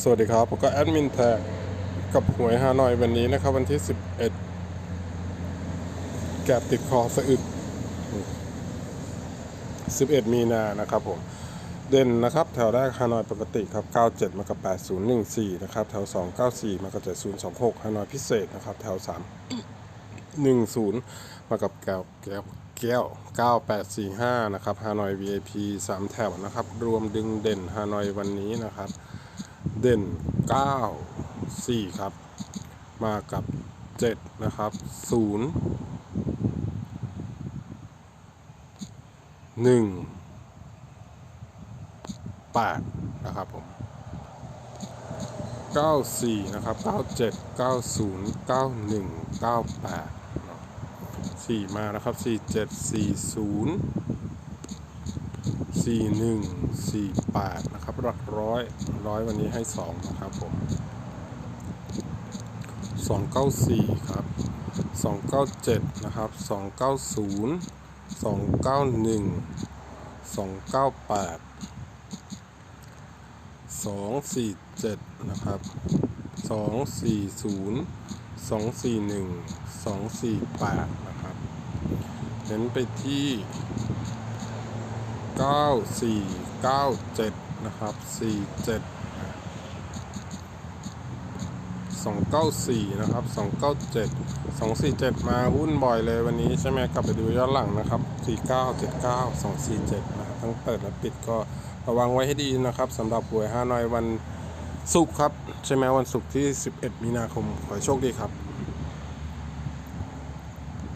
สวัสดีครับ ผมก็แอดมินแทกกับหวยฮานอยวันนี้นะครับ วันที่ 11 แกบติดคอสะอึก 11 มีนานะครับผม เด่นนะครับ แถวแรกฮานอยปกติครับ 97 มากับ 8014 นะครับ แถว 294 มากับ 7026 ฮานอยพิเศษนะครับ แถว 3 10 มากับแก้วแก้วแก้ว 9845 นะครับ ฮานอย VIP 3 แถวนะครับ รวมดึงเด่นฮานอยวันนี้นะครับ เด่น 9 4 ครับ มากับ 7 นะครับ 0 1 8 นะครับผม 94 นะครับ 97 90 91 98 4 มานะครับ 47 40 สี่หนึ่งสี่แปดนะครับ หลักร้อยร้อยวันนี้ให้สองนะครับผมสองเก้าสี่ครับสองเก้าเจ็ดนะครับสองเก้าศูนย์สองเก้าหนึ่งสองเก้าแปดสองสี่เจ็ดนะครับสองสี่ศูนย์สองสี่หนึ่งสองสี่แปดนะครับ เน้นไปที่ เก้าสี่เก้าเจ็ดนะครับสี่เจ็ดสองเก้าสี่นะครับสองเก้าเจ็ดสองสี่เจ็ดมาวุ่นบ่อยเลยวันนี้ใช่ไหมกลับไปดูย้อนหลังนะครับสี่เก้าเจ็ดเก้าสองสี่เจ็ดนะครับ ทั้งเปิดและปิดก็ระวังไว้ให้ดีนะครับสำหรับหวยห้าน้อยวันศุกร์ครับ ใช่ไหมวันศุกร์ที่ 11 มีนาคม ขอโชคดีครับ